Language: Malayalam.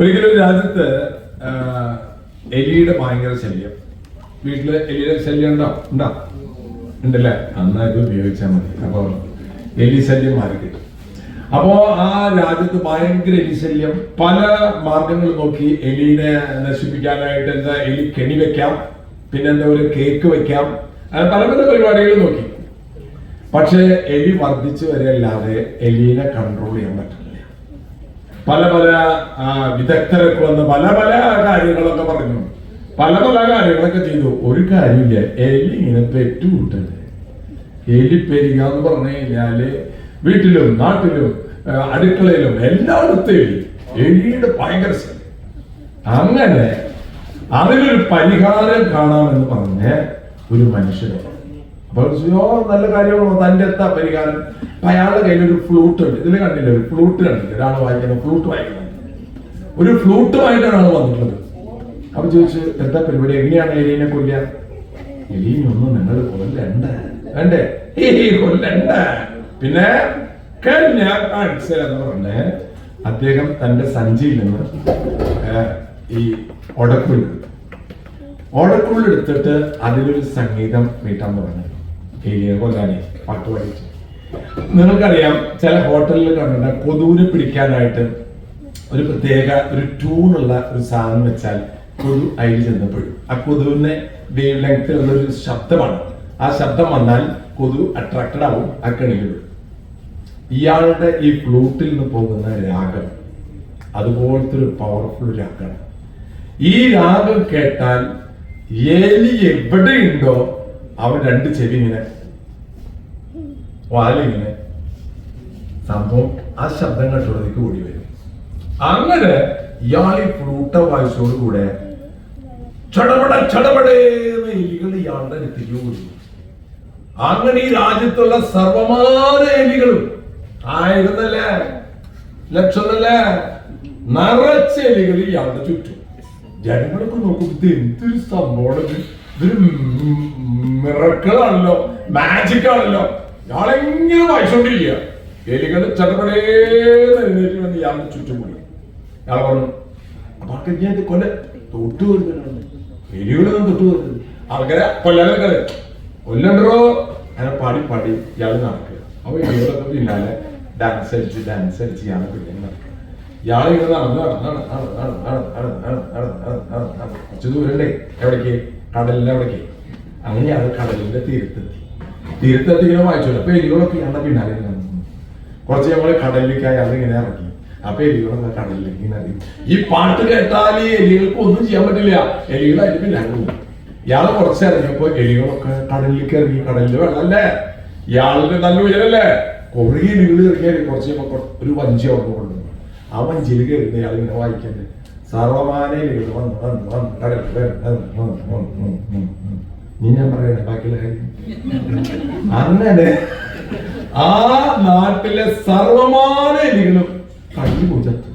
ഒരിക്കലും ഒരു രാജ്യത്ത് എലിയുടെ ഭയങ്കര ശല്യം. വീട്ടിൽ എലിയുടെ ശല്യം ഉണ്ടോ? ഉണ്ടോ? ഉണ്ടല്ലേ? ഇത് ഉപയോഗിച്ചാൽ മതി. അപ്പൊ എലി ശല്യം മാറി കിട്ടും. അപ്പോ ആ രാജ്യത്ത് ഭയങ്കര എലി ശല്യം. പല മാർഗങ്ങൾ നോക്കി എലിനെ നശിപ്പിക്കാനായിട്ട് എന്താ എലി കെണി വെക്കാം പിന്നെന്താ ഒരു കേക്ക് വെക്കാം പല പല പരിപാടികൾ നോക്കി. പക്ഷേ എലി വർദ്ധിച്ചു വരെയല്ലാതെ എലിനെ കൺട്രോൾ ചെയ്യാൻ പറ്റില്ല. പല പല വിദഗ്ധരൊക്കെ വന്ന് പല പല കാര്യങ്ങളൊക്കെ പറഞ്ഞു. പല പല കാര്യങ്ങളൊക്കെ ചെയ്തു. ഒരു കാര്യമില്ല. എലി ഇങ്ങനെ പെറ്റുകൂട്ടത് എലി പെരുക എന്ന് പറഞ്ഞു കഴിഞ്ഞാൽ വീട്ടിലും നാട്ടിലും അടുക്കളയിലും എല്ലായിടത്തും എലി. എലിയുടെ ഭയങ്കര അങ്ങനെ അതിനൊരു പരിഹാരം കാണാമെന്ന് പറഞ്ഞ ഒരു മനുഷ്യനെ അപ്പൊ ഓ നല്ല കാര്യമാണോ തന്റെ എത്താ പരിഹാരം. അപ്പൊ അയാളുടെ കയ്യിൽ ഒരു ഫ്ലൂട്ട് ഉണ്ട്. ഇതിൽ കണ്ടില്ല? ഒരു ഫ്ലൂട്ട് കണ്ടില്ല? ഒരാൾ വായിക്കുന്നത് ഫ്ലൂട്ട് വായിക്കുന്നത് ഒരു ഫ്ലൂട്ടുമായിട്ടാണ് ആൾ വന്നിട്ടുള്ളത്. അപ്പൊ ചോദിച്ചു എന്താ പരിപാടി? എങ്ങനെയാണ് എലീനെ കൊല്ല എലീനൊന്നും നിങ്ങൾ കൊല്ലണ്ട. വേണ്ടേ കൊല്ലണ്ട. പിന്നെ കഴിഞ്ഞ ആഴ്ച പറഞ്ഞ. അദ്ദേഹം തന്റെ സഞ്ചിയിൽ നിന്ന് ഈ ഒടക്കുള്ളിൽ ഒടക്കുള്ളിൽ എടുത്തിട്ട് അതിലൊരു സംഗീതം മീട്ടാൻ പറഞ്ഞു. ഏരിയ കൊല്ലാനെ പട്ട് പാടിച്ചു നിങ്ങൾക്കറിയാം ചില ഹോട്ടലിൽ കണ്ടിട്ട് കൊതുവിനെ പിടിക്കാനായിട്ട് ഒരു പ്രത്യേക ഒരു ട്യൂണുള്ള ഒരു സാധനം വെച്ചാൽ കൊതു അതിൽ ചെന്നപ്പോഴും ആ കൊതുവിനെ വേവ് ലെങ്ത്തിലുള്ള ഒരു ശബ്ദമാണ്. ആ ശബ്ദം വന്നാൽ കൊതു അട്രാക്റ്റഡ് ആവും ആ കെണിയിൽ ഇയാളുടെ ഈ ഫ്ലൂട്ടിൽ നിന്ന് പോകുന്ന രാഗം അതുപോലത്തെ ഒരു പവർഫുൾ രാഗമാണ് ഈ രാഗം കേട്ടാൽ എലി എവിടെയുണ്ടോ അവൻ രണ്ട് ചെവി ഇങ്ങനെ. വാലിങ്ങനെ സംഭവം ആ ശബ്ദം കേട്ടോടത്തേക്ക് ഓടി വരും. അങ്ങനെ ഇയാൾ ഈ ഫ്ലൂട്ട വായിച്ചോട് കൂടെ ചടപട ചടപടേന്ന് എലികൾ ഇയാളുടെ ഓടി. അങ്ങനെ ഈ രാജ്യത്തുള്ള സർവമാന എലികളും ആയിരുന്നല്ലേ ലക്ഷന്നല്ലേ നിറച്ച എലികൾ ഇയാളുടെ ചുറ്റും. ജനങ്ങളൊക്കെ നോക്കും ഇത് എന്തൊരു ഇത് ഇതൊരു മിറക്കളാണല്ലോ മാജിക് ആണല്ലോ ഞാളെങ്ങനെ വായിച്ചോണ്ടിരിക്കുക എലികൾ ചടപടേന്ന് എഴുന്നേറ്റ് വന്ന് ഇയാളുടെ ചുറ്റും കൂടി പറഞ്ഞു അപ്പൊ ഞാൻ കൊല്ല തൊട്ട് വരുന്നുണ്ട് എലികളൊന്നും തൊട്ട് വരുന്നത് ആൾക്കാരെ കൊല്ലാതെ കളി കൊല്ലണ്ടോ അങ്ങനെ പാടി പാടി ഇയാൾ നടക്കുക അപ്പൊ എലികളൊക്കെ പിന്നാലെ ഡാൻസ് അടിച്ച് ഡാൻസ് അടിച്ച് ഇയാളെ പിടിക്കാൻ നടക്കുക ഇയാളെ ഇങ്ങനെ നടന്ന് നടന്ന് നടന്ന് നടന്ന് നടന്ന് നടന്ന് നടന്ന് നടന്ന് നടന്ന് കുറച്ച് ദൂരണ്ടേ എവിടേക്ക് കടലിന്റെ അവിടേക്ക്. അങ്ങനെ അത് കടലിന്റെ തീരത്തെത്തി. തീരത്തെത്തി ഇങ്ങനെ വായിച്ചു. അപ്പൊ എലികളൊക്കെ ഞങ്ങളുടെ പിന്നാലെ. കുറച്ച് നമ്മൾ കടലിലേക്കായി അതിങ്ങനെ ഇറങ്ങി. അപ്പൊ എലികളൊക്കെ കടലിലേക്ക് ഇറങ്ങി. ഈ പാട്ട് കേട്ടാൽ ഈ എലികൾക്ക് ഒന്നും ചെയ്യാൻ പറ്റില്ല. എലികൾ പിന്നെ പിന്നാലെ ഇയാൾ കുറച്ച് ഇറങ്ങിയപ്പോ എലികളൊക്കെ കടലിലേക്ക് ഇറങ്ങി. കടലിൽ വെള്ളല്ലേ? ഇയാളുടെ നല്ല ഉയരല്ലേ? കുറേ എലികൾ ഇറങ്ങിയാൽ കുറച്ച് ഒരു വഞ്ചി അവിടെ കൊണ്ടുവന്നു. ആ വഞ്ചിയിൽ കയറുന്ന ഇയാൾ ഇങ്ങനെ വായിക്കുന്നത് സർവമാനയിൽ നീ അങ്ങനെ ആ നാട്ടിലെ സർവമാന എലികളും കണ്ണു പൂജത്തു